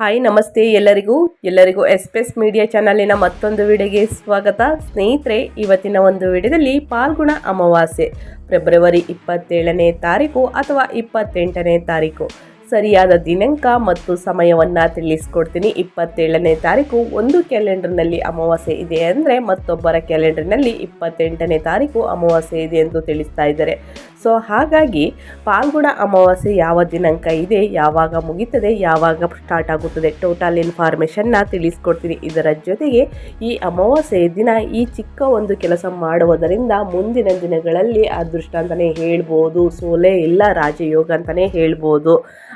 Hi, ನಮಸ್ತೆ ಎಲ್ಲರಿಗೂ. ಎಲ್ಲರಿಗೂ ಎಸ್ಪೆಸ್ ಮೀಡಿಯಾ ಚಾನಲಿನ ಮತ್ತೊಂದು ವಿಡಿಯೋಗೆ ಸ್ವಾಗತ. ಸ್ನೇಹಿತರೆ, ಇವತ್ತಿನ ಒಂದು ವಿಡಿಯೋದಲ್ಲಿ ಪಾಲ್ಗುಣ ಅಮಾವಾಸ್ಯೆ, ಫೆಬ್ರವರಿ ಇಪ್ಪತ್ತೇಳನೇ ತಾರೀಕು ಅಥವಾ ಇಪ್ಪತ್ತೆಂಟನೇ ತಾರೀಕು. ಸರಿಯಾದ ದಿನಾಂಕ ಮತ್ತು ಸಮಯವನ್ನು ತಿಳಿಸ್ಕೊಡ್ತೀನಿ. ಇಪ್ಪತ್ತೇಳನೇ ತಾರೀಕು ಒಂದು ಕ್ಯಾಲೆಂಡರ್ನಲ್ಲಿ ಅಮಾವಾಸ್ಯೆ ಇದೆ ಅಂದರೆ ಮತ್ತೊಬ್ಬರ ಕ್ಯಾಲೆಂಡರ್ನಲ್ಲಿ ಇಪ್ಪತ್ತೆಂಟನೇ ತಾರೀಕು ಅಮಾವಾಸ್ಯೆ ಇದೆ ಎಂದು ತಿಳಿಸ್ತಾ ಇದ್ದಾರೆ. ಸೊ ಹಾಗಾಗಿ ಪಾಲ್ಗುಣ ಅಮಾವಾಸ್ಯೆ ಯಾವ ದಿನಾಂಕ ಇದೆ, ಯಾವಾಗ ಮುಗೀತದೆ, ಯಾವಾಗ ಸ್ಟಾರ್ಟ್ ಆಗುತ್ತದೆ ಟೋಟಲ್ ಇನ್ಫಾರ್ಮೇಷನ್ನ ತಿಳಿಸ್ಕೊಡ್ತೀನಿ. ಇದರ ಜೊತೆಗೆ ಈ ಅಮಾವಾಸ್ಯೆ ದಿನ ಈ ಚಿಕ್ಕ ಒಂದು ಕೆಲಸ ಮಾಡುವುದರಿಂದ ಮುಂದಿನ ದಿನಗಳಲ್ಲಿ ಅದೃಷ್ಟ ಅಂತಲೇ ಹೇಳ್ಬೋದು, ಸೋಲೆ ಇಲ್ಲ, ರಾಜಯೋಗ ಅಂತಲೇ ಹೇಳ್ಬೋದು.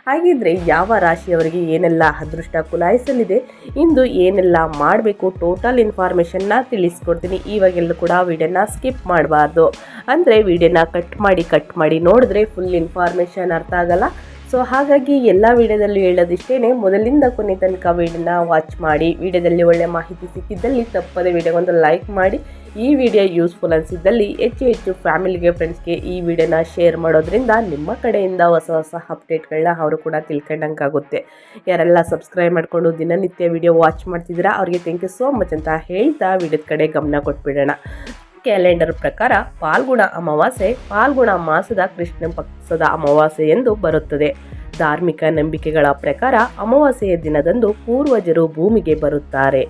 ಹಾಗಿದ್ರೆ ಯಾವ ರಾಶಿಯವರಿಗೆ ಏನೆಲ್ಲ ಅದೃಷ್ಟ ಕುಲಾಯಿಸಲಿದೆ, ಇಂದು ಏನೆಲ್ಲ ಮಾಡಬೇಕು ಟೋಟಲ್ ಇನ್ಫಾರ್ಮೇಷನ್ನ ತಿಳಿಸ್ಕೊಡ್ತೀನಿ. ಇವಾಗೆಲ್ಲ ಕೂಡ ವಿಡಿಯೋನ ಸ್ಕಿಪ್ ಮಾಡಬಾರ್ದು. ಅಂದರೆ ವಿಡಿಯೋನ ಕಟ್ ಮಾಡಿ ಕಟ್ ಮಾಡಿ ನೋಡಿದ್ರೆ ಫುಲ್ ಇನ್ಫಾರ್ಮೇಷನ್ ಅರ್ಥ ಆಗಲ್ಲ. ಸೊ ಹಾಗಾಗಿ ಎಲ್ಲ ವಿಡಿಯೋದಲ್ಲಿ ಹೇಳೋದಿಷ್ಟೇ ಮೊದಲಿಂದ ಕೊನೆ ತನಕ ವಿಡಿಯೋನ ವಾಚ್ ಮಾಡಿ, ವಿಡಿಯೋದಲ್ಲಿ ಒಳ್ಳೆ ಮಾಹಿತಿ ಸಿಕ್ಕಿದ್ದಲ್ಲಿ ತಪ್ಪದೆ ವಿಡಿಯೋಗೊಂದು ಲೈಕ್ ಮಾಡಿ, ಈ ವಿಡಿಯೋ ಯೂಸ್ಫುಲ್ ಅನಿಸಿದ್ದಲ್ಲಿ ಹೆಚ್ಚು ಹೆಚ್ಚು ಫ್ಯಾಮಿಲಿಗೆ ಫ್ರೆಂಡ್ಸ್ಗೆ ಈ ವಿಡಿಯೋನ ಶೇರ್ ಮಾಡೋದ್ರಿಂದ ನಿಮ್ಮ ಕಡೆಯಿಂದ ಹೊಸ ಹೊಸ ಅಪ್ಡೇಟ್ಗಳನ್ನ ಅವರು ಕೂಡ ತಿಳ್ಕೊಂಡಂಗಾಗುತ್ತೆ. ಯಾರೆಲ್ಲ ಸಬ್ಸ್ಕ್ರೈಬ್ ಮಾಡಿಕೊಂಡು ದಿನನಿತ್ಯ ವಿಡಿಯೋ ವಾಚ್ ಮಾಡ್ತಿದ್ದೀರಾ, ಅವರಿಗೆ ಥ್ಯಾಂಕ್ ಯು ಸೋ ಮಚ್ ಅಂತ ಹೇಳ್ತಾ ವಿಡಿಯೋದ ಕಡೆ ಗಮನ ಕೊಟ್ಬಿಡೋಣ. ಕ್ಯಾಲೆಂಡರ್ ಪ್ರಕಾರ ಪಾಲ್ಗುಣ ಅಮಾವಾಸ್ಯೆ, ಪಾಲ್ಗುಣ ಮಾಸದ ಕೃಷ್ಣ ಪಕ್ಷದ ಅಮಾವಾಸ್ಯೆ ಎಂದು ಬರುತ್ತದೆ. ಧಾರ್ಮಿಕ ನಂಬಿಕೆಗಳ ಪ್ರಕಾರ ಅಮಾವಾಸ್ಯೆಯ ದಿನದಂದು ಪೂರ್ವಜರು ಭೂಮಿಗೆ ಬರುತ್ತಾರೆ.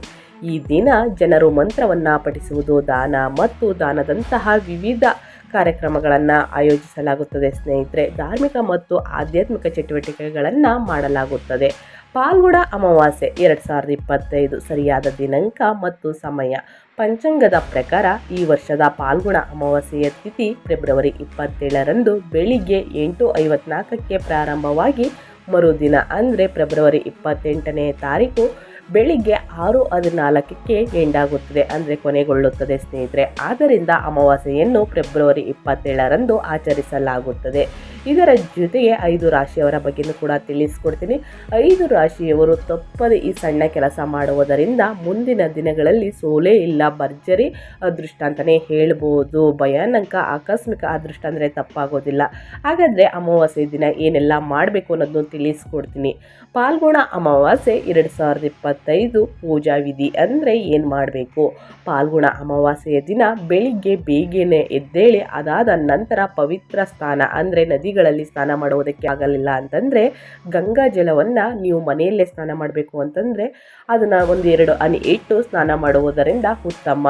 ಈ ದಿನ ಜನರು ಮಂತ್ರವನ್ನು ಪಠಿಸುವುದು ದಾನ ಮತ್ತು ದಾನದಂತಹ ವಿವಿಧ ಕಾರ್ಯಕ್ರಮಗಳನ್ನು ಆಯೋಜಿಸಲಾಗುತ್ತದೆ. ಸ್ನೇಹಿತರೆ, ಧಾರ್ಮಿಕ ಮತ್ತು ಆಧ್ಯಾತ್ಮಿಕ ಚಟುವಟಿಕೆಗಳನ್ನು ಮಾಡಲಾಗುತ್ತದೆ. ಪಾಲ್ಗುಣ ಅಮಾವಾಸ್ಯೆ, ಎರಡು ಸಾವಿರದ ಇಪ್ಪತ್ತೈದು ಸರಿಯಾದ ದಿನಾಂಕ ಮತ್ತು ಸಮಯ. ಪಂಚಾಂಗದ ಪ್ರಕಾರ ಈ ವರ್ಷದ ಪಾಲ್ಗುಣ ಅಮಾವಾಸ್ಯೆಯ ತಿಥಿ ಫೆಬ್ರವರಿ ಇಪ್ಪತ್ತೇಳರಂದು ಬೆಳಿಗ್ಗೆ ಎಂಟು ಐವತ್ನಾಲ್ಕಕ್ಕೆ ಪ್ರಾರಂಭವಾಗಿ ಮರುದಿನ ಅಂದರೆ ಫೆಬ್ರವರಿ ಇಪ್ಪತ್ತೆಂಟನೇ ತಾರೀಕು ಬೆಳಿಗ್ಗೆ ಆರು ಹದಿನಾಲ್ಕಕ್ಕೆ ಎಂಡಾಗುತ್ತದೆ ಅಂದರೆ ಕೊನೆಗೊಳ್ಳುತ್ತದೆ ಸ್ನೇಹಿತರೆ. ಆದ್ದರಿಂದ ಅಮಾವಾಸ್ಯೆಯನ್ನು ಫೆಬ್ರವರಿ ಇಪ್ಪತ್ತೇಳರಂದು ಆಚರಿಸಲಾಗುತ್ತದೆ. ಇದರ ಜೊತೆಗೆ ಐದು ರಾಶಿಯವರ ಬಗ್ಗೆಯೂ ಕೂಡ ತಿಳಿಸ್ಕೊಡ್ತೀನಿ. ಐದು ರಾಶಿಯವರು ತಪ್ಪದೆ ಈ ಸಣ್ಣ ಕೆಲಸ ಮಾಡುವುದರಿಂದ ಮುಂದಿನ ದಿನಗಳಲ್ಲಿ ಸೋಲೇ ಇಲ್ಲ, ಭರ್ಜರಿ ಅದೃಷ್ಟ ಅಂತಲೇ ಹೇಳ್ಬೋದು. ಭಯಾನಕ, ಆಕಸ್ಮಿಕ ಅದೃಷ್ಟ ಅಂದರೆ ತಪ್ಪಾಗೋದಿಲ್ಲ. ಹಾಗಾದರೆ ಅಮಾವಾಸ್ಯೆ ದಿನ ಏನೆಲ್ಲ ಮಾಡಬೇಕು ಅನ್ನೋದನ್ನು ತಿಳಿಸ್ಕೊಡ್ತೀನಿ. ಪಾಲ್ಗೊಣ ಅಮಾವಾಸ್ಯೆ ಎರಡು ಸಾವಿರದ ಇಪ್ಪತ್ತೈದು ಪೂಜಾ ವಿಧಿ ಅಂದರೆ ಏನು ಮಾಡಬೇಕು? ಪಾಲ್ಗುಣ ಅಮಾವಾಸ್ಯೆಯ ದಿನ ಬೆಳಿಗ್ಗೆ ಬೇಗನೆ ಎದ್ದೇಳಿ ಅದಾದ ನಂತರ ಪವಿತ್ರ ಸ್ಥಾನ ಅಂದರೆ ನದಿಗಳಲ್ಲಿ ಸ್ನಾನ ಮಾಡುವುದಕ್ಕೆ ಆಗಲಿಲ್ಲ ಅಂತಂದರೆ ಗಂಗಾ ಜಲವನ್ನು ನೀವು ಮನೆಯಲ್ಲೇ ಸ್ನಾನ ಮಾಡಬೇಕು ಅಂತಂದರೆ ಅದನ್ನು ಒಂದು ಎರಡು ಅನಿ ಇಟ್ಟು ಸ್ನಾನ ಮಾಡುವುದರಿಂದ ಉತ್ತಮ.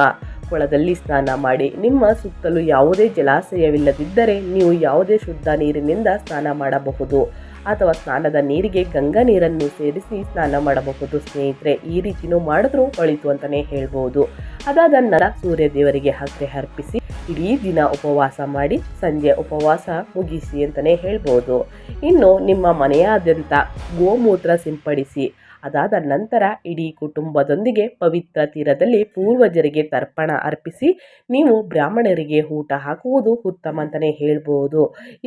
ಕೊಳದಲ್ಲಿ ಸ್ನಾನ ಮಾಡಿ, ನಿಮ್ಮ ಸುತ್ತಲೂ ಯಾವುದೇ ಜಲಾಶಯವಿಲ್ಲದಿದ್ದರೆ ನೀವು ಯಾವುದೇ ಶುದ್ಧ ನೀರಿನಿಂದ ಸ್ನಾನ ಮಾಡಬಹುದು. ಅಥವಾ ಸ್ನಾನದ ನೀರಿಗೆ ಗಂಗಾ ನೀರನ್ನು ಸೇರಿಸಿ ಸ್ನಾನ ಮಾಡಬಹುದು. ಸ್ನೇಹಿತರೆ, ಈ ರೀತಿಯೂ ಮಾಡಿದ್ರೂ ಒಳಿತು ಅಂತಲೇ ಹೇಳ್ಬೋದು. ಅದಾದ ನಂತರ ಸೂರ್ಯ ದೇವರಿಗೆ ಅರ್ಪಿಸಿ. ಇಡೀ ದಿನ ಉಪವಾಸ ಮಾಡಿ ಸಂಜೆ ಉಪವಾಸ ಮುಗಿಸಿ ಅಂತಲೇ ಹೇಳ್ಬೋದು. ಇನ್ನು ನಿಮ್ಮ ಮನೆಯಾದ್ಯಂತ ಗೋಮೂತ್ರ ಸಿಂಪಡಿಸಿ ಅದಾದ ನಂತರ ಇಡೀ ಕುಟುಂಬದೊಂದಿಗೆ ಪವಿತ್ರ ತೀರದಲ್ಲಿ ಪೂರ್ವಜರಿಗೆ ತರ್ಪಣ ಅರ್ಪಿಸಿ ನೀವು ಬ್ರಾಹ್ಮಣರಿಗೆ ಊಟ ಹಾಕುವುದು ಉತ್ತಮ ಅಂತಲೇ ಹೇಳ್ಬೋದು.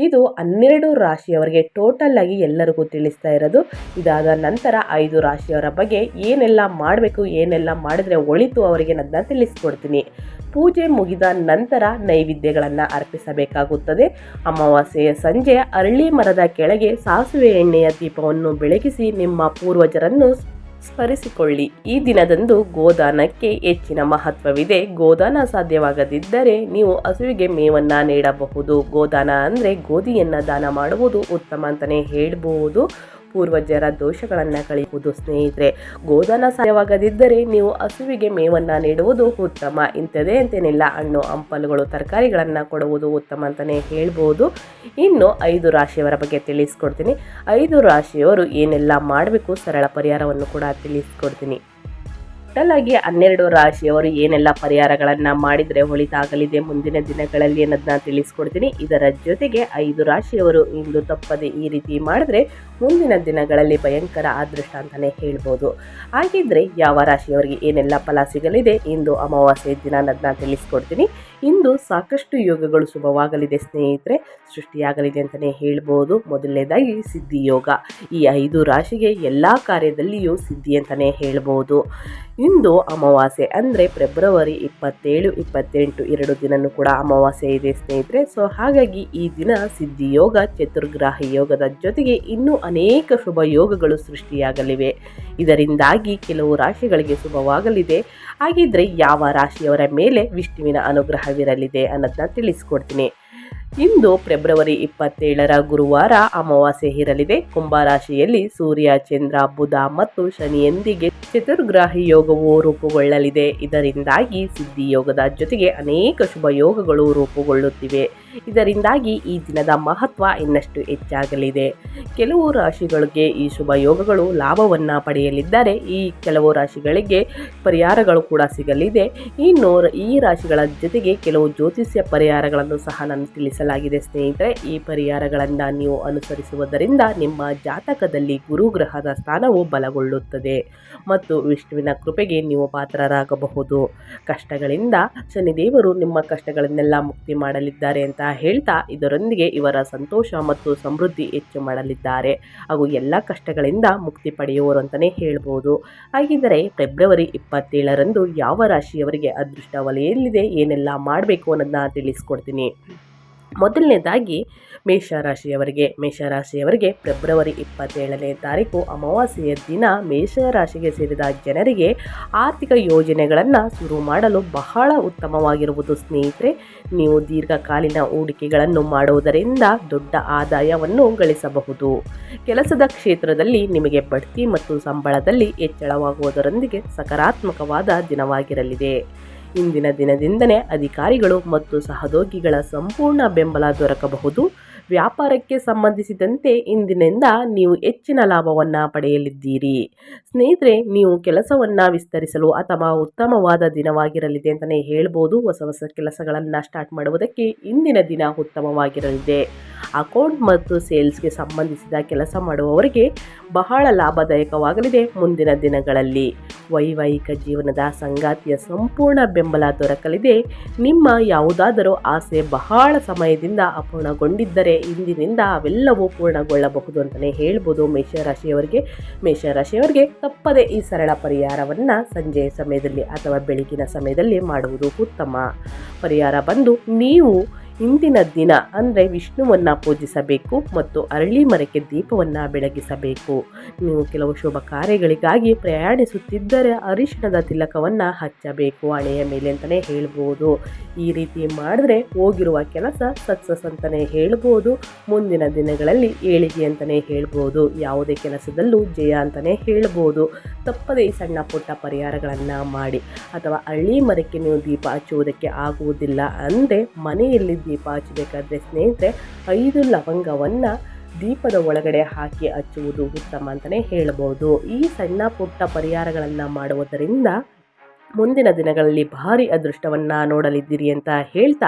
ಇದು ಹನ್ನೆರಡು ರಾಶಿಯವರಿಗೆ ಟೋಟಲ್ ಆಗಿ ಎಲ್ಲರಿಗೂ ತಿಳಿಸ್ತಾ ಇರೋದು. ಇದಾದ ನಂತರ ಐದು ರಾಶಿಯವರ ಬಗ್ಗೆ ಏನೆಲ್ಲ ಮಾಡಬೇಕು, ಏನೆಲ್ಲ ಮಾಡಿದ್ರೆ ಒಳಿತು ಅವರಿಗೆ ನನ್ನ ತಿಳಿಸ್ಕೊಡ್ತೀನಿ. ಪೂಜೆ ಮುಗಿದ ನಂತರ ನೈವೇದ್ಯಗಳನ್ನು ಅರ್ಪಿಸಬೇಕಾಗುತ್ತದೆ. ಅಮಾವಾಸ್ಯೆಯ ಸಂಜೆ ಅರಳಿ ಮರದ ಕೆಳಗೆ ಸಾಸಿವೆ ಎಣ್ಣೆಯ ದೀಪವನ್ನು ಬೆಳಗಿಸಿ ನಿಮ್ಮ ಪೂರ್ವಜರನ್ನು ಸ್ಮರಿಸಿಕೊಳ್ಳಿ. ಈ ದಿನದಂದು ಗೋದಾನಕ್ಕೆ ಹೆಚ್ಚಿನ ಮಹತ್ವವಿದೆ. ಗೋದಾನ ಸಾಧ್ಯವಾಗದಿದ್ದರೆ ನೀವು ಹಸುವಿಗೆ ಮೇವನ್ನು ನೀಡಬಹುದು. ಗೋದಾನ ಅಂದರೆ ಗೋಧಿಯನ್ನು ದಾನ ಮಾಡುವುದು ಉತ್ತಮ ಅಂತಲೇ ಹೇಳ್ಬೋದು. ಪೂರ್ವಜರ ದೋಷಗಳನ್ನು ಕಳೆಯುವುದು ಸ್ನೇಹಿತರೆ. ಗೋದಾನ ಸಾಧ್ಯವಾಗದಿದ್ದರೆ ನೀವು ಹಸುವಿಗೆ ಮೇವನ್ನು ನೀಡುವುದು ಉತ್ತಮ. ಇಂಥದೇ ಅಂತೇನಿಲ್ಲ. ಹಣ್ಣು, ಹಂಪಲುಗಳು, ತರಕಾರಿಗಳನ್ನು ಕೊಡುವುದು ಉತ್ತಮ ಅಂತಲೇ ಹೇಳ್ಬೋದು. ಇನ್ನು ಐದು ರಾಶಿಯವರ ಬಗ್ಗೆ ತಿಳಿಸ್ಕೊಡ್ತೀನಿ. ಐದು ರಾಶಿಯವರು ಏನೆಲ್ಲ ಮಾಡಬೇಕು ಸರಳ ಪರಿಹಾರವನ್ನು ಕೂಡ ತಿಳಿಸ್ಕೊಡ್ತೀನಿ. ಟೋಟಲಾಗಿ ಹನ್ನೆರಡು ರಾಶಿಯವರು ಏನೆಲ್ಲ ಪರಿಹಾರಗಳನ್ನು ಮಾಡಿದರೆ ಒಳಿತಾಗಲಿದೆ ಮುಂದಿನ ದಿನಗಳಲ್ಲಿ ಅನ್ನೋದನ್ನ ತಿಳಿಸ್ಕೊಡ್ತೀನಿ. ಇದರ ಜೊತೆಗೆ ಐದು ರಾಶಿಯವರು ಇಂದು ತಪ್ಪದೆ ಈ ರೀತಿ ಮಾಡಿದ್ರೆ ಮುಂದಿನ ದಿನಗಳಲ್ಲಿ ಭಯಂಕರ ಅದೃಷ್ಟ ಅಂತಲೇ ಹೇಳ್ಬೋದು. ಹಾಗಿದ್ರೆ ಯಾವ ರಾಶಿಯವರಿಗೆ ಏನೆಲ್ಲ ಫಲ ಸಿಗಲಿದೆ ಇಂದು ಅಮಾವಾಸ್ಯೆ ದಿನ ಅನ್ನೋದನ್ನ ತಿಳಿಸ್ಕೊಡ್ತೀನಿ. ಇಂದು ಸಾಕಷ್ಟು ಯೋಗಗಳು ಶುಭವಾಗಲಿದೆ ಸ್ನೇಹಿತರೆ. ಸೃಷ್ಟಿಯಾಗಲಿದೆ ಅಂತಲೇ ಹೇಳ್ಬೋದು. ಮೊದಲನೇದಾಗಿ ಸಿದ್ಧಿಯೋಗ. ಈ ಐದು ರಾಶಿಗೆ ಎಲ್ಲ ಕಾರ್ಯದಲ್ಲಿಯೂ ಸಿದ್ಧಿ ಅಂತಲೇ ಹೇಳ್ಬೋದು. ಇಂದು ಅಮಾವಾಸ್ಯೆ ಅಂದರೆ ಫೆಬ್ರವರಿ ಇಪ್ಪತ್ತೇಳು, ಇಪ್ಪತ್ತೆಂಟು ಎರಡು ದಿನನೂ ಕೂಡ ಅಮಾವಾಸ್ಯೆ ಇದೆ ಸ್ನೇಹಿತರೆ. ಸೊ ಹಾಗಾಗಿ ಈ ದಿನ ಸಿದ್ಧಿಯೋಗ ಚತುರ್ಗ್ರಾಹಿ ಯೋಗದ ಜೊತೆಗೆ ಇನ್ನೂ ಅನೇಕ ಶುಭ ಯೋಗಗಳು ಸೃಷ್ಟಿಯಾಗಲಿವೆ. ಇದರಿಂದಾಗಿ ಕೆಲವು ರಾಶಿಗಳಿಗೆ ಶುಭವಾಗಲಿದೆ. ಹಾಗಿದ್ರೆ ಯಾವ ರಾಶಿಯವರ ಮೇಲೆ ವಿಷ್ಣುವಿನ ಅನುಗ್ರಹವಿರಲಿದೆ ಅನ್ನೋದನ್ನ ತಿಳಿಸ್ಕೊಡ್ತೀನಿ. ಇಂದು ಫೆಬ್ರವರಿ ಇಪ್ಪತ್ತೇಳರ ಗುರುವಾರ ಅಮಾವಾಸ್ಯೆ ಇರಲಿದೆ. ಕುಂಭರಾಶಿಯಲ್ಲಿ ಸೂರ್ಯ, ಚಂದ್ರ, ಬುಧ ಮತ್ತು ಶನಿಯೊಂದಿಗೆ ಚತುರ್ಗ್ರಾಹಿ ಯೋಗವು ರೂಪುಗೊಳ್ಳಲಿದೆ. ಇದರಿಂದಾಗಿ ಸಿದ್ಧಿ ಯೋಗದ ಜೊತೆಗೆ ಅನೇಕ ಶುಭ ಯೋಗಗಳು ರೂಪುಗೊಳ್ಳುತ್ತಿವೆ. ಇದರಿಂದಾಗಿ ಈ ದಿನದ ಮಹತ್ವ ಇನ್ನಷ್ಟು ಹೆಚ್ಚಾಗಲಿದೆ. ಕೆಲವು ರಾಶಿಗಳಿಗೆ ಈ ಶುಭ ಯೋಗಗಳು ಲಾಭವನ್ನು ಪಡೆಯಲಿದ್ದಾರೆ ಈ ಕೆಲವು ರಾಶಿಗಳಿಗೆ ಪರಿಹಾರಗಳು ಕೂಡ ಸಿಗಲಿದೆ. ಇನ್ನು ಈ ರಾಶಿಗಳ ಜೊತೆಗೆ ಕೆಲವು ಜ್ಯೋತಿಷ್ಯ ಪರಿಹಾರಗಳನ್ನು ಸಹ ನಾನು ತಿಳಿಸಲಾಗಿದೆ ಸ್ನೇಹಿತರೆ. ಈ ಪರಿಹಾರಗಳನ್ನು ನೀವು ಅನುಸರಿಸುವುದರಿಂದ ನಿಮ್ಮ ಜಾತಕದಲ್ಲಿ ಗುರುಗ್ರಹದ ಸ್ಥಾನವು ಬಲಗೊಳ್ಳುತ್ತದೆ ಮತ್ತು ವಿಷ್ಣುವಿನ ಕೃಪೆಗೆ ನೀವು ಪಾತ್ರರಾಗಬಹುದು. ಕಷ್ಟಗಳಿಂದ ಶನಿದೇವರು ನಿಮ್ಮ ಕಷ್ಟಗಳನ್ನೆಲ್ಲ ಮುಕ್ತಿ ಮಾಡಲಿದ್ದಾರೆ ಅಂತ ಹೇಳ್ತಾ ಇದರೊಂದಿಗೆ ಇವರ ಸಂತೋಷ ಮತ್ತು ಸಮೃದ್ಧಿ ಹೆಚ್ಚು ಮಾಡಲಿದ್ದಾರೆ. ಹಾಗೂ ಎಲ್ಲ ಕಷ್ಟಗಳಿಂದ ಮುಕ್ತಿ ಪಡೆಯುವರು ಅಂತಲೇ ಹೇಳ್ಬೋದು. ಹಾಗಿದ್ದರೆ ಫೆಬ್ರವರಿ ಇಪ್ಪತ್ತೇಳರಂದು ಯಾವ ರಾಶಿಯವರಿಗೆ ಅದೃಷ್ಟ ವಲಯಲ್ಲಿದೆ ಏನೆಲ್ಲ ಮಾಡಬೇಕು ಅನ್ನೋದನ್ನ ತಿಳಿಸ್ಕೊಡ್ತೀನಿ. ಮೊದಲನೇದಾಗಿ ಮೇಷರಾಶಿಯವರಿಗೆ ಮೇಷರಾಶಿಯವರಿಗೆ ಫೆಬ್ರವರಿ ಇಪ್ಪತ್ತೇಳನೇ ತಾರೀಕು ಅಮಾವಾಸ್ಯೆಯ ದಿನ ಮೇಷರಾಶಿಗೆ ಸೇರಿದ ಜನರಿಗೆ ಆರ್ಥಿಕ ಯೋಜನೆಗಳನ್ನು ಶುರು ಮಾಡಲು ಬಹಳ ಉತ್ತಮವಾಗಿರುವುದು. ಸ್ನೇಹಿತರೆ, ನೀವು ದೀರ್ಘಕಾಲೀನ ಹೂಡಿಕೆಗಳನ್ನು ಮಾಡುವುದರಿಂದ ದೊಡ್ಡ ಆದಾಯವನ್ನು ಗಳಿಸಬಹುದು. ಕೆಲಸದ ಕ್ಷೇತ್ರದಲ್ಲಿ ನಿಮಗೆ ಬಡ್ತಿ ಮತ್ತು ಸಂಬಳದಲ್ಲಿ ಹೆಚ್ಚಳವಾಗುವುದರೊಂದಿಗೆ ಸಕಾರಾತ್ಮಕವಾದ ದಿನವಾಗಿರಲಿದೆ. ಇಂದಿನ ದಿನದಿಂದಲೇ ಅಧಿಕಾರಿಗಳು ಮತ್ತು ಸಹೋದ್ಯೋಗಿಗಳ ಸಂಪೂರ್ಣ ಬೆಂಬಲ ದೊರಕಬಹುದು. ವ್ಯಾಪಾರಕ್ಕೆ ಸಂಬಂಧಿಸಿದಂತೆ ಇಂದಿನಿಂದ ನೀವು ಹೆಚ್ಚಿನ ಲಾಭವನ್ನು ಪಡೆಯಲಿದ್ದೀರಿ. ಸ್ನೇಹಿತರೆ, ನೀವು ಕೆಲಸವನ್ನು ವಿಸ್ತರಿಸಲು ಅಥವಾ ಉತ್ತಮವಾದ ದಿನವಾಗಿರಲಿದೆ ಅಂತಲೇ ಹೇಳ್ಬೋದು. ಹೊಸ ಹೊಸ ಕೆಲಸಗಳನ್ನು ಸ್ಟಾರ್ಟ್ ಮಾಡುವುದಕ್ಕೆ ಇಂದಿನ ದಿನ ಉತ್ತಮವಾಗಿರಲಿದೆ. ಅಕೌಂಟ್ ಮತ್ತು ಸೇಲ್ಸ್ಗೆ ಸಂಬಂಧಿಸಿದ ಕೆಲಸ ಮಾಡುವವರಿಗೆ ಬಹಳ ಲಾಭದಾಯಕವಾಗಲಿದೆ ಮುಂದಿನ ದಿನಗಳಲ್ಲಿ. ವೈವಾಹಿಕ ಜೀವನದ ಸಂಗಾತಿಯ ಸಂಪೂರ್ಣ ಬೆಂಬಲ ದೊರಕಲಿದೆ. ನಿಮ್ಮ ಯಾವುದಾದರೂ ಆಸೆ ಬಹಳ ಸಮಯದಿಂದ ಅಪೂರ್ಣಗೊಂಡಿದ್ದರೆ ಇಂದಿನಿಂದ ಅವೆಲ್ಲವೂ ಪೂರ್ಣಗೊಳ್ಳಬಹುದು ಅಂತಲೇ ಹೇಳ್ಬೋದು ಮೇಷರಾಶಿಯವರಿಗೆ. ಮೇಷರಾಶಿಯವರಿಗೆ ತಪ್ಪದೆ ಈ ಸರಳ ಪರಿಹಾರವನ್ನು ಸಂಜೆಯ ಸಮಯದಲ್ಲಿ ಅಥವಾ ಬೆಳಗಿನ ಸಮಯದಲ್ಲಿ ಮಾಡುವುದು ಉತ್ತಮ. ಪರಿಹಾರ ಬಂದು ನೀವು ಇಂದಿನ ದಿನ ಅಂದರೆ ವಿಷ್ಣುವನ್ನು ಪೂಜಿಸಬೇಕು ಮತ್ತು ಅರಳಿ ಮರಕ್ಕೆ ದೀಪವನ್ನು ಬೆಳಗಿಸಬೇಕು. ನೀವು ಕೆಲವು ಶುಭ ಕಾರ್ಯಗಳಿಗಾಗಿ ಪ್ರಯಾಣಿಸುತ್ತಿದ್ದರೆ ಅರಿಶಿಣದ ತಿಲಕವನ್ನು ಹಚ್ಚಬೇಕು ಹಣೆಯ ಮೇಲೆ ಅಂತಲೇ ಹೇಳ್ಬೋದು. ಈ ರೀತಿ ಮಾಡಿದ್ರೆ ಹೋಗಿರುವ ಕೆಲಸ ಸಕ್ಸಸ್ ಅಂತಲೇ ಹೇಳ್ಬೋದು. ಮುಂದಿನ ದಿನಗಳಲ್ಲಿ ಏಳಿಗೆ ಅಂತಲೇ ಹೇಳ್ಬೋದು. ಯಾವುದೇ ಕೆಲಸದಲ್ಲೂ ಜಯ ಅಂತಲೇ ಹೇಳ್ಬೋದು. ತಪ್ಪದೇ ಈ ಸಣ್ಣ ಪುಟ್ಟ ಪರಿಹಾರಗಳನ್ನು ಮಾಡಿ. ಅಥವಾ ಹಳ್ಳಿ ಮರಕ್ಕೆ ನೀವು ದೀಪ ಹಚ್ಚುವುದಕ್ಕೆ ಆಗುವುದಿಲ್ಲ ಅಂದರೆ ಮನೆಯಲ್ಲಿ ದೀಪ ಹಚ್ಚಬೇಕಾದ್ರೆ ಸ್ನೇಹಿತರೆ, ಐದು ಲವಂಗವನ್ನು ದೀಪದ ಒಳಗಡೆ ಹಾಕಿ ಹಚ್ಚುವುದು ಉತ್ತಮ ಅಂತಲೇ ಹೇಳ್ಬೋದು. ಈ ಸಣ್ಣ ಪುಟ್ಟ ಪರಿಹಾರಗಳನ್ನು ಮಾಡುವುದರಿಂದ ಮುಂದಿನ ದಿನಗಳಲ್ಲಿ ಭಾರಿ ಅದೃಷ್ಟವನ್ನು ನೋಡಲಿದ್ದೀರಿ ಅಂತ ಹೇಳ್ತಾ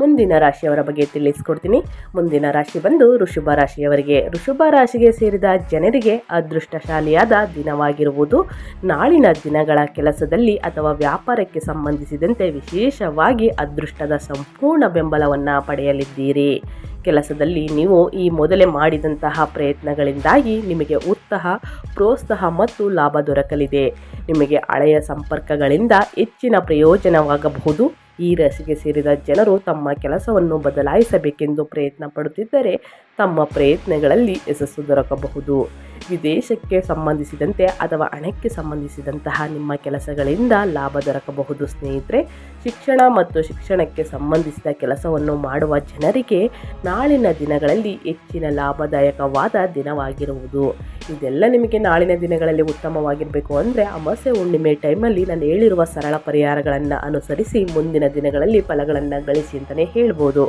ಮುಂದಿನ ರಾಶಿಯವರ ಬಗ್ಗೆ ತಿಳಿಸ್ಕೊಡ್ತೀನಿ. ಮುಂದಿನ ರಾಶಿ ಬಂದು ಋಷಭ ರಾಶಿಯವರಿಗೆ. ಋಷಭ ರಾಶಿಗೆ ಸೇರಿದ ಜನರಿಗೆ ಅದೃಷ್ಟಶಾಲಿಯಾದ ದಿನವಾಗಿರುವುದು. ನಾಳಿನ ದಿನಗಳ ಕೆಲಸದಲ್ಲಿ ಅಥವಾ ವ್ಯಾಪಾರಕ್ಕೆ ಸಂಬಂಧಿಸಿದಂತೆ ವಿಶೇಷವಾಗಿ ಅದೃಷ್ಟದ ಸಂಪೂರ್ಣ ಬೆಂಬಲವನ್ನು ಪಡೆಯಲಿದ್ದೀರಿ. ಕೆಲಸದಲ್ಲಿ ನೀವು ಈ ಮೊದಲೇ ಮಾಡಿದಂತಹ ಪ್ರಯತ್ನಗಳಿಂದಾಗಿ ನಿಮಗೆ ಉತ್ಸಾಹ, ಪ್ರೋತ್ಸಾಹ ಮತ್ತು ಲಾಭ ದೊರಕಲಿದೆ. ನಿಮಗೆ ಹಳೆಯ ಸಂಪರ್ಕಗಳಿಂದ ಹೆಚ್ಚಿನ ಪ್ರಯೋಜನವಾಗಬಹುದು. ಈ ರಸಿಗೆ ಸೇರಿದ ಜನರು ತಮ್ಮ ಕೆಲಸವನ್ನು ಬದಲಾಯಿಸಬೇಕೆಂದು ಪ್ರಯತ್ನ ಪಡುತ್ತಿದ್ದರೆ ತಮ್ಮ ಪ್ರಯತ್ನಗಳಲ್ಲಿ ಯಶಸ್ಸು ದೊರಕಬಹುದು. ವಿದೇಶಕ್ಕೆ ಸಂಬಂಧಿಸಿದಂತೆ ಅಥವಾ ಹಣಕ್ಕೆ ಸಂಬಂಧಿಸಿದಂತಹ ನಿಮ್ಮ ಕೆಲಸಗಳಿಂದ ಲಾಭ ದೊರಕಬಹುದು ಸ್ನೇಹಿತರೆ. ಶಿಕ್ಷಣ ಮತ್ತು ಶಿಕ್ಷಣಕ್ಕೆ ಸಂಬಂಧಿಸಿದ ಕೆಲಸವನ್ನು ಮಾಡುವ ಜನರಿಗೆ ನಾಳಿನ ದಿನಗಳಲ್ಲಿ ಹೆಚ್ಚಿನ ಲಾಭದಾಯಕವಾದ ದಿನವಾಗಿರುವುದು. ಇದೆಲ್ಲ ನಿಮಗೆ ನಾಳಿನ ದಿನಗಳಲ್ಲಿ ಉತ್ತಮವಾಗಿರಬೇಕು ಅಂದರೆ ಅಮಾಸೆ ಹುಣ್ಣಿಮೆ ಟೈಮಲ್ಲಿ ನಾನು ಹೇಳಿರುವ ಸರಳ ಪರಿಹಾರಗಳನ್ನು ಅನುಸರಿಸಿ ಮುಂದಿನ ದಿನಗಳಲ್ಲಿ ಫಲಗಳನ್ನು ಗಳಿಸಿ ಅಂತಲೇ ಹೇಳ್ಬೋದು.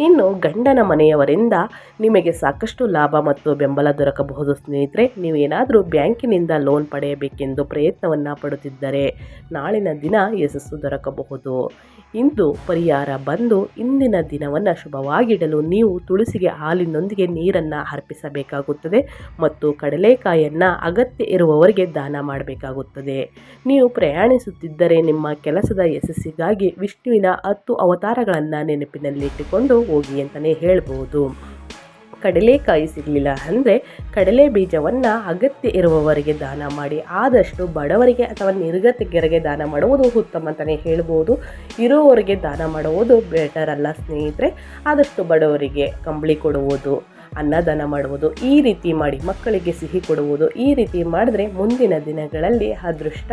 ಇನ್ನು ಗಂಡನ ಮನೆಯವರಿಂದ ನಿಮಗೆ ಸಾಕಷ್ಟು ಲಾಭ ಮತ್ತು ಬೆಂಬಲ ದೊರಕಬಹುದು ಸ್ನೇಹಿತರೆ, ನೀವು ಏನಾದರೂ ಬ್ಯಾಂಕಿನಿಂದ ಲೋನ್ ಪಡೆಯಬೇಕೆಂದು ಪ್ರಯತ್ನವನ್ನು ಪಡುತ್ತಿದ್ದರೆ ನಾಳಿನ ದಿನ ಯಶಸ್ಸು ದೊರಕಬಹುದು. ಇಂದು ಪರಿಹಾರ ಬಂದು ಇಂದಿನ ದಿನವನ್ನು ಶುಭವಾಗಿಡಲು ನೀವು ತುಳಸಿಗೆ ಹಾಲಿನೊಂದಿಗೆ ನೀರನ್ನು ಅರ್ಪಿಸಬೇಕಾಗುತ್ತದೆ ಮತ್ತು ಕಡಲೆಕಾಯನ್ನು ಅಗತ್ಯ ಇರುವವರಿಗೆ ದಾನ ಮಾಡಬೇಕಾಗುತ್ತದೆ. ನೀವು ಪ್ರಯಾಣಿಸುತ್ತಿದ್ದರೆ ನಿಮ್ಮ ಕೆಲಸದ ಯಶಸ್ಸಿಗಾಗಿ ವಿಷ್ಣುವಿನ ಹತ್ತು ಅವತಾರಗಳನ್ನು ನೆನಪಿನಲ್ಲಿಟ್ಟುಕೊಂಡು ಹೋಗಿ ಅಂತಲೇ ಹೇಳ್ಬೋದು. ಕಡಲೆಕಾಯಿ ಸಿಗಲಿಲ್ಲ ಅಂದರೆ ಕಡಲೆ ಬೀಜವನ್ನು ಅಗತ್ಯ ಇರುವವರಿಗೆ ದಾನ ಮಾಡಿ, ಆದಷ್ಟು ಬಡವರಿಗೆ ಅಥವಾ ನಿರ್ಗತಿಕರಿಗೆ ದಾನ ಮಾಡುವುದು ಉತ್ತಮ ಅಂತಲೇ ಹೇಳ್ಬೋದು. ಇರುವವರಿಗೆ ದಾನ ಮಾಡುವುದು ಬೆಟರ್ ಅಲ್ಲ ಸ್ನೇಹಿತರೆ. ಆದಷ್ಟು ಬಡವರಿಗೆ ಕಂಬಳಿ ಕೊಡುವುದು ಅನ್ನದಾನ ಮಾಡುವುದು, ಈ ರೀತಿ ಮಾಡಿ ಮಕ್ಕಳಿಗೆ ಸಿಹಿ ಕೊಡುವುದು, ಈ ರೀತಿ ಮಾಡಿದ್ರೆ ಮುಂದಿನ ದಿನಗಳಲ್ಲಿ ಅದೃಷ್ಟ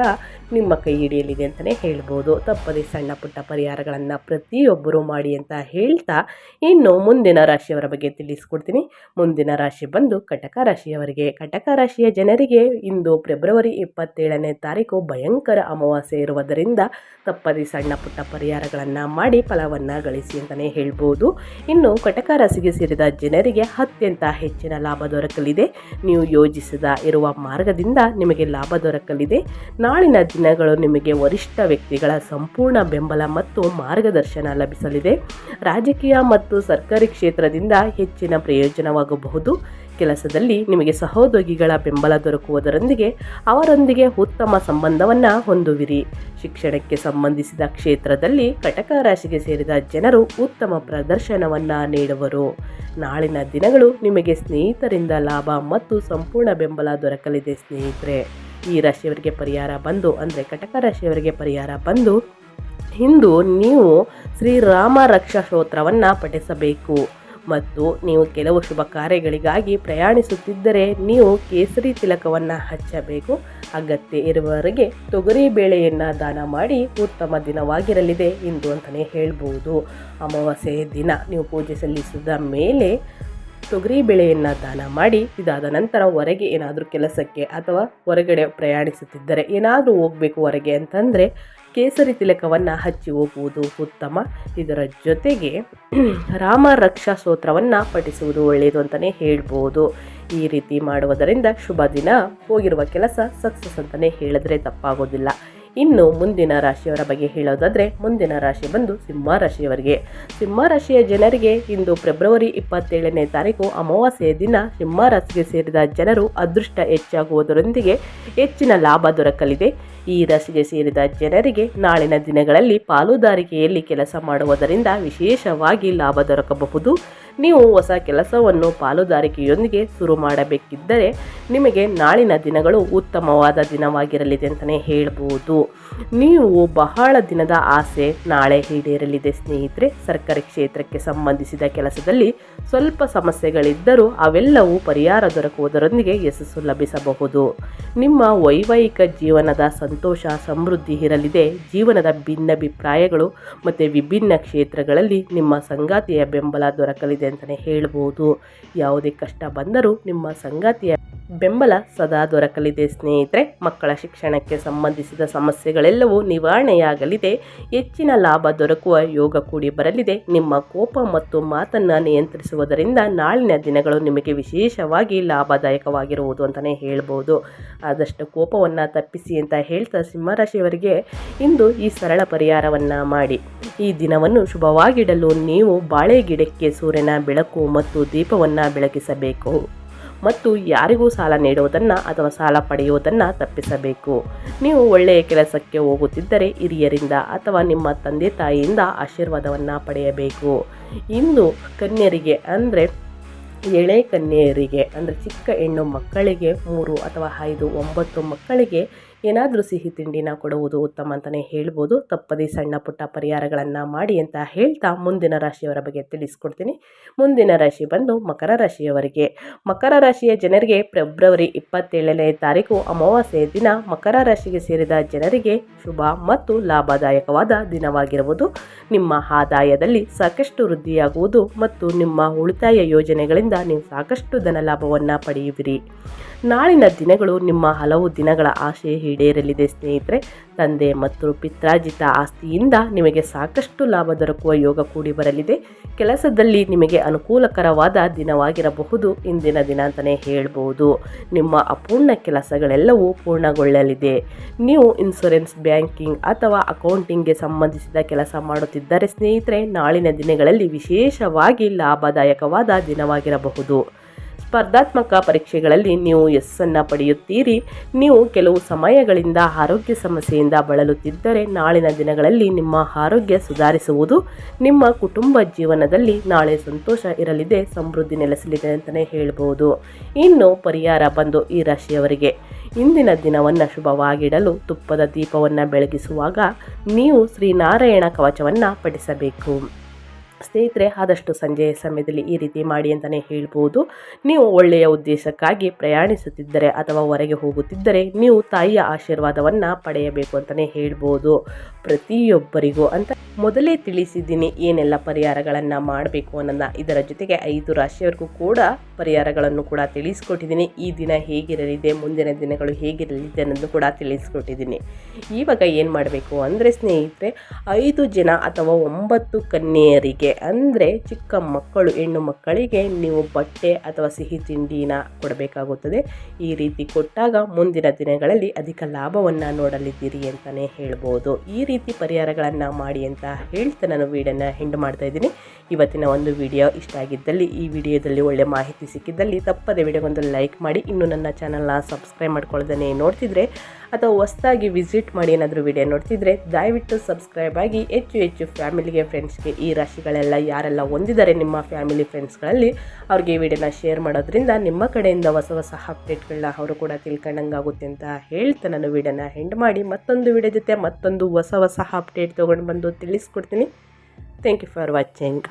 ನಿಮ್ಮ ಕೈ ಹಿಡಿಯಲಿದೆ ಅಂತಲೇ ಹೇಳ್ಬೋದು. ತಪ್ಪದೇ ಸಣ್ಣ ಪುಟ್ಟ ಪರಿಹಾರಗಳನ್ನು ಪ್ರತಿಯೊಬ್ಬರೂ ಮಾಡಿ ಅಂತ ಹೇಳ್ತಾ ಇನ್ನು ಮುಂದಿನ ರಾಶಿಯವರ ಬಗ್ಗೆ ತಿಳಿಸ್ಕೊಡ್ತೀನಿ. ಮುಂದಿನ ರಾಶಿ ಬಂದು ಕಟಕ ರಾಶಿಯವರಿಗೆ. ಕಟಕ ರಾಶಿಯ ಜನರಿಗೆ ಇಂದು ಫೆಬ್ರವರಿ ಇಪ್ಪತ್ತೇಳನೇ ತಾರೀಕು ಭಯಂಕರ ಅಮಾವಾಸ್ಯೆ ಇರುವುದರಿಂದ ತಪ್ಪದೇ ಸಣ್ಣ ಪುಟ್ಟ ಪರಿಹಾರಗಳನ್ನು ಮಾಡಿ ಫಲವನ್ನು ಗಳಿಸಿ ಅಂತಲೇ ಹೇಳ್ಬೋದು. ಇನ್ನು ಕಟಕ ರಾಶಿಗೆ ಸೇರಿದ ಜನರಿಗೆ ಅತ್ಯಂತ ಹೆಚ್ಚಿನ ಲಾಭ ದೊರಕಲಿದೆ. ನೀವು ಯೋಜಿಸದ ಇರುವ ಮಾರ್ಗದಿಂದ ನಿಮಗೆ ಲಾಭ ದೊರಕಲಿದೆ. ನಾಳಿನ ದಿನಗಳು ನಿಮಗೆ ವರಿಷ್ಠ ವ್ಯಕ್ತಿಗಳ ಸಂಪೂರ್ಣ ಬೆಂಬಲ ಮತ್ತು ಮಾರ್ಗದರ್ಶನ ಲಭಿಸಲಿದೆ. ರಾಜಕೀಯ ಮತ್ತು ಸರ್ಕಾರಿ ಕ್ಷೇತ್ರದಿಂದ ಹೆಚ್ಚಿನ ಪ್ರಯೋಜನವಾಗಬಹುದು. ಕೆಲಸದಲ್ಲಿ ನಿಮಗೆ ಸಹೋದ್ಯೋಗಿಗಳ ಬೆಂಬಲ ದೊರಕುವುದರೊಂದಿಗೆ ಅವರೊಂದಿಗೆ ಉತ್ತಮ ಸಂಬಂಧವನ್ನು ಹೊಂದುವಿರಿ. ಶಿಕ್ಷಣಕ್ಕೆ ಸಂಬಂಧಿಸಿದ ಕ್ಷೇತ್ರದಲ್ಲಿ ಕಟಕ ರಾಶಿಗೆ ಸೇರಿದ ಜನರು ಉತ್ತಮ ಪ್ರದರ್ಶನವನ್ನು ನೀಡುವರು. ನಾಳಿನ ದಿನಗಳು ನಿಮಗೆ ಸ್ನೇಹಿತರಿಂದ ಲಾಭ ಮತ್ತು ಸಂಪೂರ್ಣ ಬೆಂಬಲ ದೊರಕಲಿದೆ ಸ್ನೇಹಿತರೆ. ಈ ರಾಶಿಯವರಿಗೆ ಪರಿಹಾರ ಬಂದು, ಅಂದರೆ ಕಟಕ ರಾಶಿಯವರಿಗೆ ಪರಿಹಾರ ಬಂದು, ಇಂದು ನೀವು ಶ್ರೀರಾಮ ರಕ್ಷಾ ಸ್ತೋತ್ರವನ್ನು ಪಠಿಸಬೇಕು. ಮತ್ತು ನೀವು ಕೆಲವು ಶುಭ ಕಾರ್ಯಗಳಿಗಾಗಿ ಪ್ರಯಾಣಿಸುತ್ತಿದ್ದರೆ ನೀವು ಕೇಸರಿ ತಿಲಕವನ್ನು ಹಚ್ಚಬೇಕು. ಅಗತ್ಯ ಇರುವವರೆಗೆ ತೊಗರಿ ಬೇಳೆಯನ್ನು ದಾನ ಮಾಡಿ ಉತ್ತಮ ದಿನವಾಗಿರಲಿದೆ ಎಂದು ಅಂತಲೇ ಹೇಳ್ಬೋದು. ಅಮಾವಾಸ್ಯೆ ದಿನ, ನೀವು ಪೂಜೆ ಸಲ್ಲಿಸಿದ ಮೇಲೆ ತೊಗರಿ ಬೇಳೆಯನ್ನು ದಾನ ಮಾಡಿ, ಇದಾದ ನಂತರ ಹೊರಗೆ ಏನಾದರೂ ಕೆಲಸಕ್ಕೆ ಅಥವಾ ಹೊರಗಡೆ ಪ್ರಯಾಣಿಸುತ್ತಿದ್ದರೆ ಏನಾದರೂ ಹೋಗಬೇಕು ಹೊರಗೆ ಅಂತಂದರೆ ಕೇಸರಿ ತಿಲಕವನ್ನು ಹಚ್ಚಿ ಹೋಗುವುದು ಉತ್ತಮ. ಇದರ ಜೊತೆಗೆ ರಾಮ ರಕ್ಷಾ ಸ್ತೋತ್ರವನ್ನು ಪಠಿಸುವುದು ಒಳ್ಳೆಯದು ಅಂತಲೇ ಹೇಳ್ಬೋದು. ಈ ರೀತಿ ಮಾಡುವುದರಿಂದ ಶುಭ ದಿನ. ಹೋಗಿರುವ ಕೆಲಸ ಸಕ್ಸಸ್ ಅಂತಲೇ ಹೇಳಿದ್ರೆ ತಪ್ಪಾಗೋದಿಲ್ಲ. ಇನ್ನು ಮುಂದಿನ ರಾಶಿಯವರ ಬಗ್ಗೆ ಹೇಳೋದಾದರೆ ಮುಂದಿನ ರಾಶಿ ಬಂದು ಸಿಂಹ ರಾಶಿಯವರಿಗೆ. ಸಿಂಹ ರಾಶಿಯ ಜನರಿಗೆ ಇಂದು ಫೆಬ್ರವರಿ ಇಪ್ಪತ್ತೇಳನೇ ತಾರೀಕು ಅಮಾವಾಸ್ಯೆಯ ದಿನ ಸಿಂಹ ರಾಶಿಗೆ ಸೇರಿದ ಜನರು ಅದೃಷ್ಟ ಹೆಚ್ಚಾಗುವುದರೊಂದಿಗೆ ಹೆಚ್ಚಿನ ಲಾಭ ದೊರಕಲಿದೆ. ಈ ರಾಶಿಗೆ ಸೇರಿದ ಜನರಿಗೆ ನಾಳಿನ ದಿನಗಳಲ್ಲಿ ಪಾಲುದಾರಿಕೆಯಲ್ಲಿ ಕೆಲಸ ಮಾಡುವುದರಿಂದ ವಿಶೇಷವಾಗಿ ಲಾಭ ದೊರಕಬಹುದು. ನೀವು ಹೊಸ ಕೆಲಸವನ್ನು ಪಾಲುದಾರಿಕೆಯೊಂದಿಗೆ ಶುರು ಮಾಡಬೇಕಿದ್ದರೆ ನಿಮಗೆ ನಾಳಿನ ದಿನಗಳು ಉತ್ತಮವಾದ ದಿನವಾಗಿರಲಿದೆ ಅಂತಲೇ ಹೇಳ್ಬೋದು. ನೀವು ಬಹಳ ದಿನದ ಆಸೆ ನಾಳೆ ಈಡೇರಲಿದೆ. ಸ್ನೇಹಿತರೆ, ಸರ್ಕಾರಿ ಕ್ಷೇತ್ರಕ್ಕೆ ಸಂಬಂಧಿಸಿದ ಕೆಲಸದಲ್ಲಿ ಸ್ವಲ್ಪ ಸಮಸ್ಯೆಗಳಿದ್ದರೂ ಅವೆಲ್ಲವೂ ಪರಿಹಾರ ದೊರಕುವುದರೊಂದಿಗೆ ಯಶಸ್ಸು ಲಭಿಸಬಹುದು. ನಿಮ್ಮ ವೈವಾಹಿಕ ಜೀವನದ ಸಂತೋಷ, ಸಮೃದ್ಧಿ ಇರಲಿದೆ. ಜೀವನದ ಭಿನ್ನಾಭಿಪ್ರಾಯಗಳು ಮತ್ತು ವಿಭಿನ್ನ ಕ್ಷೇತ್ರಗಳಲ್ಲಿ ನಿಮ್ಮ ಸಂಗಾತಿಯ ಬೆಂಬಲ ದೊರಕಲಿದೆ. ಅಂತಲೇ ಹೇಳ್ಬೋದು. ಯಾವುದೇ ಕಷ್ಟ ಬಂದರೂ ನಿಮ್ಮ ಸಂಗಾತಿಯ ಬೆಂಬಲ ಸದಾ ದೊರಕಲಿದೆ ಸ್ನೇಹಿತರೆ. ಮಕ್ಕಳ ಶಿಕ್ಷಣಕ್ಕೆ ಸಂಬಂಧಿಸಿದ ಸಮಸ್ಯೆಗಳೆಲ್ಲವೂ ನಿವಾರಣೆಯಾಗಲಿದೆ. ಹೆಚ್ಚಿನ ಲಾಭ ದೊರಕುವ ಯೋಗ ಕೂಡಿ ಬರಲಿದೆ. ನಿಮ್ಮ ಕೋಪ ಮತ್ತು ಮಾತನ್ನು ನಿಯಂತ್ರಿಸುವುದರಿಂದ ನಾಳಿನ ದಿನಗಳು ನಿಮಗೆ ವಿಶೇಷವಾಗಿ ಲಾಭದಾಯಕವಾಗಿರುವುದು ಅಂತಲೇ ಹೇಳ್ಬೋದು. ಆದಷ್ಟು ಕೋಪವನ್ನು ತಪ್ಪಿಸಿ ಅಂತ ಹೇಳ್ತಾ ಸಿಂಹರಾಶಿಯವರಿಗೆ ಇಂದು ಈ ಸರಳ ಪರಿಹಾರವನ್ನು ಮಾಡಿ. ಈ ದಿನವನ್ನು ಶುಭವಾಗಿಡಲು ನೀವು ಬಾಳೆ ಗಿಡಕ್ಕೆ ಸೂರ್ಯನ ಬೆಳಕು ಮತ್ತು ದೀಪವನ್ನು ಬೆಳಗಿಸಬೇಕು. ಮತ್ತು ಯಾರಿಗೂ ಸಾಲ ನೀಡುವುದನ್ನು ಅಥವಾ ಸಾಲ ಪಡೆಯುವುದನ್ನು ತಪ್ಪಿಸಬೇಕು. ನೀವು ಒಳ್ಳೆಯ ಕೆಲಸಕ್ಕೆ ಹೋಗುತ್ತಿದ್ದರೆ ಹಿರಿಯರಿಂದ ಅಥವಾ ನಿಮ್ಮ ತಂದೆ ತಾಯಿಯಿಂದ ಆಶೀರ್ವಾದವನ್ನು ಪಡೆಯಬೇಕು. ಇಂದು ಕನ್ಯರಿಗೆ ಅಂದರೆ ಎಳೆ ಕನ್ಯೆಯರಿಗೆ ಅಂದರೆ ಚಿಕ್ಕ ಹೆಣ್ಣು ಮಕ್ಕಳಿಗೆ ಮೂರು ಅಥವಾ ಐದು, ಒಂಬತ್ತು ಮಕ್ಕಳಿಗೆ ಏನಾದರೂ ಸಿಹಿ ತಿಂಡಿನ ಕೊಡುವುದು ಉತ್ತಮ ಅಂತಲೇ ಹೇಳ್ಬೋದು. ತಪ್ಪದೇ ಸಣ್ಣ ಪುಟ್ಟ ಪರಿಹಾರಗಳನ್ನು ಮಾಡಿ ಅಂತ ಹೇಳ್ತಾ ಮುಂದಿನ ರಾಶಿಯವರ ಬಗ್ಗೆ ತಿಳಿಸ್ಕೊಡ್ತೀನಿ. ಮುಂದಿನ ರಾಶಿ ಬಂದು ಮಕರ ರಾಶಿಯವರಿಗೆ. ಮಕರ ರಾಶಿಯ ಜನರಿಗೆ ಫೆಬ್ರವರಿ ಇಪ್ಪತ್ತೇಳನೇ ತಾರೀಕು ಅಮಾವಾಸ್ಯೆಯ ದಿನ ಮಕರ ರಾಶಿಗೆ ಸೇರಿದ ಜನರಿಗೆ ಶುಭ ಮತ್ತು ಲಾಭದಾಯಕವಾದ ದಿನವಾಗಿರುವುದು ನಿಮ್ಮ ಆದಾಯದಲ್ಲಿ ಸಾಕಷ್ಟು ವೃದ್ಧಿಯಾಗುವುದು ಮತ್ತು ನಿಮ್ಮ ಉಳಿತಾಯ ಯೋಜನೆಗಳಿಂದ ನೀವು ಸಾಕಷ್ಟು ಧನ ಲಾಭವನ್ನು ಪಡೆಯುವಿರಿ. ನಾಳಿನ ದಿನಗಳು ನಿಮ್ಮ ಹಲವು ದಿನಗಳ ಆಶೆ ಈಡೇರಲಿದೆ ಸ್ನೇಹಿತರೆ. ತಂದೆ ಮತ್ತು ಪಿತ್ರಾಜಿತ ಆಸ್ತಿಯಿಂದ ನಿಮಗೆ ಸಾಕಷ್ಟು ಲಾಭ ದೊರಕುವ ಯೋಗ ಕೂಡಿ ಬರಲಿದೆ. ಕೆಲಸದಲ್ಲಿ ನಿಮಗೆ ಅನುಕೂಲಕರವಾದ ದಿನವಾಗಿರಬಹುದು ಇಂದಿನ ದಿನ ಅಂತಲೇ ಹೇಳ್ಬೋದು. ನಿಮ್ಮ ಅಪೂರ್ಣ ಕೆಲಸಗಳೆಲ್ಲವೂ ಪೂರ್ಣಗೊಳ್ಳಲಿದೆ. ನೀವು ಇನ್ಶೂರೆನ್ಸ್ ಬ್ಯಾಂಕಿಂಗ್ ಅಥವಾ ಅಕೌಂಟಿಂಗ್ಗೆ ಸಂಬಂಧಿಸಿದ ಕೆಲಸ ಮಾಡುತ್ತಿದ್ದರೆ ಸ್ನೇಹಿತರೆ, ನಾಳಿನ ದಿನಗಳಲ್ಲಿ ವಿಶೇಷವಾಗಿ ಲಾಭದಾಯಕವಾದ ದಿನವಾಗಿರಬಹುದು. ಸ್ಪರ್ಧಾತ್ಮಕ ಪರೀಕ್ಷೆಗಳಲ್ಲಿ ನೀವು ಯಶಸ್ಸನ್ನು ಪಡೆಯುತ್ತೀರಿ. ನೀವು ಕೆಲವು ಸಮಯಗಳಿಂದ ಆರೋಗ್ಯ ಸಮಸ್ಯೆಯಿಂದ ಬಳಲುತ್ತಿದ್ದರೆ ನಾಳಿನ ದಿನಗಳಲ್ಲಿ ನಿಮ್ಮ ಆರೋಗ್ಯ ಸುಧಾರಿಸುವುದು, ನಿಮ್ಮ ಕುಟುಂಬ ಜೀವನದಲ್ಲಿ ನಾಳೆ ಸಂತೋಷ ಇರಲಿದೆ, ಸಮೃದ್ಧಿ ನೆಲೆಸಲಿದೆ ಅಂತಲೇ ಹೇಳ್ಬೋದು. ಇನ್ನು ಪರಿಹಾರ ಬಂದು ಈ ರಾಶಿಯವರಿಗೆ. ಇಂದಿನ ದಿನವನ್ನು ಶುಭವಾಗಿಡಲು ತುಪ್ಪದ ದೀಪವನ್ನು ಬೆಳಗಿಸುವಾಗ ನೀವು ಶ್ರೀನಾರಾಯಣ ಕವಚವನ್ನು ಪಠಿಸಬೇಕು. ಸ್ನೇಹಿತರೆ, ಆದಷ್ಟು ಸಂಜೆಯ ಸಮಯದಲ್ಲಿ ಈ ರೀತಿ ಮಾಡಿ ಅಂತಲೇ ಹೇಳ್ಬೋದು. ನೀವು ಒಳ್ಳೆಯ ಉದ್ದೇಶಕ್ಕಾಗಿ ಪ್ರಯಾಣಿಸುತ್ತಿದ್ದರೆ ಅಥವಾ ಹೊರಗೆ ಹೋಗುತ್ತಿದ್ದರೆ ನೀವು ತಾಯಿಯ ಆಶೀರ್ವಾದವನ್ನು ಪಡೆಯಬೇಕು ಅಂತಲೇ ಹೇಳ್ಬೋದು. ಪ್ರತಿಯೊಬ್ಬರಿಗೂ ಅಂತ ಮೊದಲೇ ತಿಳಿಸಿದ್ದೀನಿ ಏನೆಲ್ಲ ಪರಿಹಾರಗಳನ್ನು ಮಾಡಬೇಕು ಅನ್ನೋದನ್ನ. ಇದರ ಜೊತೆಗೆ ಐದು ರಾಶಿಯವರೆಗೂ ಕೂಡ ಪರಿಹಾರಗಳನ್ನು ಕೂಡ ತಿಳಿಸ್ಕೊಟ್ಟಿದ್ದೀನಿ. ಈ ದಿನ ಹೇಗಿರಲಿದೆ, ಮುಂದಿನ ದಿನಗಳು ಹೇಗಿರಲಿದೆ ಅನ್ನೋದು ಕೂಡ ತಿಳಿಸ್ಕೊಟ್ಟಿದ್ದೀನಿ. ಇವಾಗ ಏನು ಮಾಡಬೇಕು ಅಂದರೆ ಸ್ನೇಹಿತರೆ, ಐದು ಜನ ಅಥವಾ ಒಂಬತ್ತು ಕನ್ಯೆಯರಿಗೆ ಅಂದರೆ ಚಿಕ್ಕ ಮಕ್ಕಳು, ಹೆಣ್ಣು ಮಕ್ಕಳಿಗೆ ನೀವು ಬಟ್ಟೆ ಅಥವಾ ಸಿಹಿ ತಿಂಡಿನ ಕೊಡಬೇಕಾಗುತ್ತದೆ. ಈ ರೀತಿ ಕೊಟ್ಟಾಗ ಮುಂದಿನ ದಿನಗಳಲ್ಲಿ ಅಧಿಕ ಲಾಭವನ್ನು ನೋಡಲಿದ್ದೀರಿ ಅಂತಲೇ ಹೇಳ್ಬೋದು. ಈ ರೀತಿ ಪರಿಹಾರಗಳನ್ನು ಮಾಡಿ ಅಂತ ಹೇಳ್ತಾ ನಾನು ವೀಡಿಯೋನ ಹೆಂಡು ಮಾಡ್ತಾ ಇದ್ದೀನಿ. ಇವತ್ತಿನ ಒಂದು ವಿಡಿಯೋ ಇಷ್ಟ ಆಗಿದ್ದಲ್ಲಿ ಈ ವಿಡಿಯೋದಲ್ಲಿ ಒಳ್ಳೆ ಮಾಹಿತಿ ಸಿಕ್ಕಿದ್ದಲ್ಲಿ ತಪ್ಪದೆ ವಿಡಿಯೋಗೊಂದು ಲೈಕ್ ಮಾಡಿ. ಇನ್ನು ನನ್ನ ಚಾನಲ್ನ ಸಬ್ಸ್ಕ್ರೈಬ್ ಮಾಡ್ಕೊಳ್ಳೋದನ್ನೇ ನೋಡ್ತಿದ್ರೆ ಅಥವಾ ಹೊಸದಾಗಿ ವಿಸಿಟ್ ಮಾಡಿ ಏನಾದರೂ ವಿಡಿಯೋ ನೋಡ್ತಿದ್ರೆ ದಯವಿಟ್ಟು ಸಬ್ಸ್ಕ್ರೈಬ್ ಆಗಿ ಹೆಚ್ಚು ಹೆಚ್ಚು ಫ್ಯಾಮಿಲಿಗೆ ಫ್ರೆಂಡ್ಸ್ಗೆ ಈ ರಾಶಿಗಳೆಲ್ಲ ಯಾರೆಲ್ಲ ಹೊಂದಿದ್ದಾರೆ ನಿಮ್ಮ ಫ್ಯಾಮಿಲಿ ಫ್ರೆಂಡ್ಸ್ಗಳಲ್ಲಿ ಅವ್ರಿಗೆ ಈ ವಿಡಿಯೋನ ಶೇರ್ ಮಾಡೋದ್ರಿಂದ ನಿಮ್ಮ ಕಡೆಯಿಂದ ಹೊಸ ಹೊಸ ಅಪ್ಡೇಟ್ಗಳನ್ನ ಅವರು ಕೂಡ ತಿಳ್ಕೊಂಡಂಗಾಗುತ್ತೆ ಅಂತ ಹೇಳ್ತಾ ನಾನು ವಿಡಿಯೋನ ಹೆಂಡ್ ಮಾಡಿ ಮತ್ತೊಂದು ವಿಡಿಯೋ ಜೊತೆ ಮತ್ತೊಂದು ಹೊಸ ಹೊಸ ಅಪ್ಡೇಟ್ ತೊಗೊಂಡು ಬಂದು ತಿಳಿಸ್ಕೊಡ್ತೀನಿ. Thank you for watching